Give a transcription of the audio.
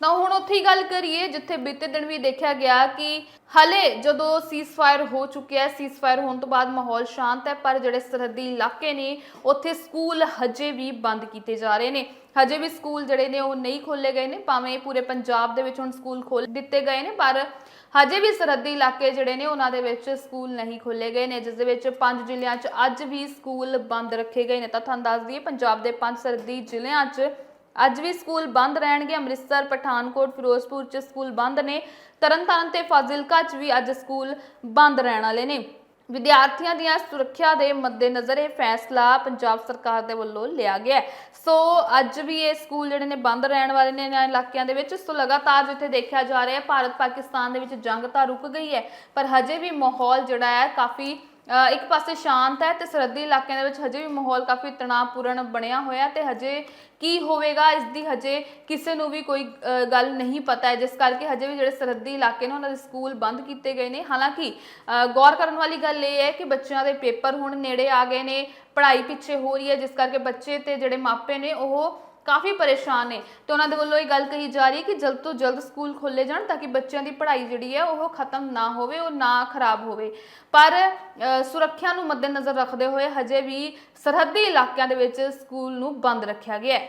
ਤਾਂ ਹੁਣ ਉੱਥੇ ਹੀ ਗੱਲ ਕਰੀਏ, ਜਿੱਥੇ ਬੀਤੇ ਦਿਨ ਵੀ ਦੇਖਿਆ ਗਿਆ ਕਿ ਹਲੇ ਜਦੋਂ ਸੀਜ਼ਫਾਇਰ ਹੋ ਚੁੱਕਿਆ ਹੈ ਸੀਜ਼ਫਾਇਰ ਹੋਣ ਤੋਂ ਬਾਅਦ ਮਾਹੌਲ ਸ਼ਾਂਤ ਹੈ, ਪਰ ਜਿਹੜੇ ਸਰਹੱਦੀ ਇਲਾਕੇ ਨੇ, ਉੱਥੇ ਸਕੂਲ ਹਜੇ ਵੀ ਬੰਦ ਕੀਤੇ ਜਾ ਰਹੇ ਨੇ। ਹਜੇ ਵੀ ਸਕੂਲ ਜਿਹੜੇ ਨੇ ਉਹ ਨਹੀਂ ਖੋਲੇ ਗਏ ਨੇ, ਭਾਵੇਂ ਪੂਰੇ ਪੰਜਾਬ ਦੇ ਵਿੱਚ ਹੁਣ ਸਕੂਲ ਖੋਲ ਦਿੱਤੇ ਗਏ ਨੇ, ਪਰ ਹਜੇ ਵੀ ਸਰਹੱਦੀ ਇਲਾਕੇ ਜਿਹੜੇ ਨੇ, ਉਹਨਾਂ ਦੇ ਵਿੱਚ ਸਕੂਲ ਨਹੀਂ ਖੋਲੇ ਗਏ ਨੇ, ਜਿਸ ਦੇ ਵਿੱਚ ਪੰਜ ਜ਼ਿਲ੍ਹਿਆਂ 'ਚ ਅੱਜ ਵੀ ਸਕੂਲ ਬੰਦ ਰੱਖੇ ਗਏ ਨੇ। ਤਾਂ ਤੁਹਾਨੂੰ ਦੱਸ ਦਈਏ, ਪੰਜਾਬ ਦੇ ਪੰਜ ਸਰਹੱਦੀ ਜ਼ਿਲ੍ਹਿਆਂ 'ਚ ਅੱਜ ਵੀ ਸਕੂਲ ਬੰਦ ਰਹਿਣਗੇ। ਅੰਮ੍ਰਿਤਸਰ, ਪਠਾਨਕੋਟ, ਫਿਰੋਜ਼ਪੁਰ 'ਚ ਸਕੂਲ ਬੰਦ ਨੇ। ਤਰਨਤਾਰਨ ਤੇ ਫਾਜ਼ਿਲਕਾ 'ਚ ਵੀ ਅੱਜ ਸਕੂਲ ਬੰਦ ਰਹਿਣ ਵਾਲੇ ਨੇ। ਵਿਦਿਆਰਥੀਆਂ ਦੀਆਂ ਸੁਰੱਖਿਆ ਦੇ ਮੱਦੇਨਜ਼ਰ ਇਹ ਫੈਸਲਾ ਪੰਜਾਬ ਸਰਕਾਰ ਦੇ ਵੱਲੋਂ ਲਿਆ ਗਿਆ ਸੋ ਅੱਜ ਵੀ ਇਹ ਸਕੂਲ ਜਿਹੜੇ ਨੇ ਬੰਦ ਰਹਿਣ ਵਾਲੇ ਨੇ ਇਹਨਾਂ ਇਲਾਕਿਆਂ ਦੇ ਵਿੱਚ। ਸੋ ਲਗਾਤਾਰ ਜਿੱਥੇ ਦੇਖਿਆ ਜਾ ਰਿਹਾ ਹੈ ਭਾਰਤ ਪਾਕਿਸਤਾਨ ਦੇ ਵਿੱਚ ਜੰਗ ਤਾਂ ਰੁਕ ਗਈ ਹੈ, ਪਰ ਹਜੇ ਵੀ ਮਾਹੌਲ ਜਿਹੜਾ ਹੈ ਕਾਫੀ ਇੱਕ ਪਾਸੇ ਸ਼ਾਂਤ ਹੈ ਤੇ ਸਰਹੱਦੀ ਇਲਾਕਿਆਂ ਦੇ ਵਿੱਚ ਹਜੇ ਵੀ ਮਾਹੌਲ ਕਾਫੀ ਤਣਾਅਪੂਰਨ ਬਣਿਆ ਹੋਇਆ ਤੇ ਹਜੇ ਕੀ ਹੋਵੇਗਾ, ਇਸ ਦੀ ਹਜੇ ਕਿਸੇ ਨੂੰ ਵੀ ਕੋਈ ਗੱਲ ਨਹੀਂ ਪਤਾ ਹੈ, ਜਿਸ ਕਰਕੇ ਹਜੇ ਵੀ ਜਿਹੜੇ ਸਰਹੱਦੀ ਇਲਾਕੇ ਨੇ ਉਹਨਾਂ ਦੇ ਸਕੂਲ ਬੰਦ ਕੀਤੇ ਗਏ ਨੇ। ਹਾਲਾਂਕਿ ਗੌਰ ਕਰਨ ਵਾਲੀ ਗੱਲ ਇਹ ਹੈ ਕਿ ਬੱਚਿਆਂ ਦੇ ਪੇਪਰ ਹੁਣ ਨੇੜੇ ਆ ਗਏ ਨੇ, ਪੜ੍ਹਾਈ ਪਿੱਛੇ ਹੋ ਰਹੀ ਹੈ, ਜਿਸ ਕਰਕੇ ਬੱਚੇ ਤੇ ਜਿਹੜੇ ਮਾਪੇ ਨੇ ਉਹ ਕਾਫੀ ਪਰੇਸ਼ਾਨ ਨੇ। ਤੇ ਉਹਨਾਂ ਦੇ ਵੱਲੋਂ ਇਹ ਗੱਲ ਕਹੀ ਜਾ ਰਹੀ ਹੈ ਕਿ ਜਲਦ ਤੋਂ ਜਲਦ ਸਕੂਲ ਖੋਲੇ ਜਾਣ ਤਾਂ ਕਿ ਬੱਚਿਆਂ ਦੀ ਪੜ੍ਹਾਈ ਜਿਹੜੀ ਹੈ ਉਹ ਖਤਮ ਨਾ ਹੋਵੇ, ਉਹ ਨਾ ਖਰਾਬ ਹੋਵੇ। ਪਰ ਸੁਰੱਖਿਆ ਨੂੰ ਮੱਦੇਨਜ਼ਰ ਰੱਖਦੇ ਹੋਏ ਹਜੇ ਵੀ ਸਰਹੱਦੀ ਇਲਾਕਿਆਂ ਦੇ ਵਿੱਚ ਸਕੂਲ ਨੂੰ ਬੰਦ ਰੱਖਿਆ ਗਿਆ ਹੈ।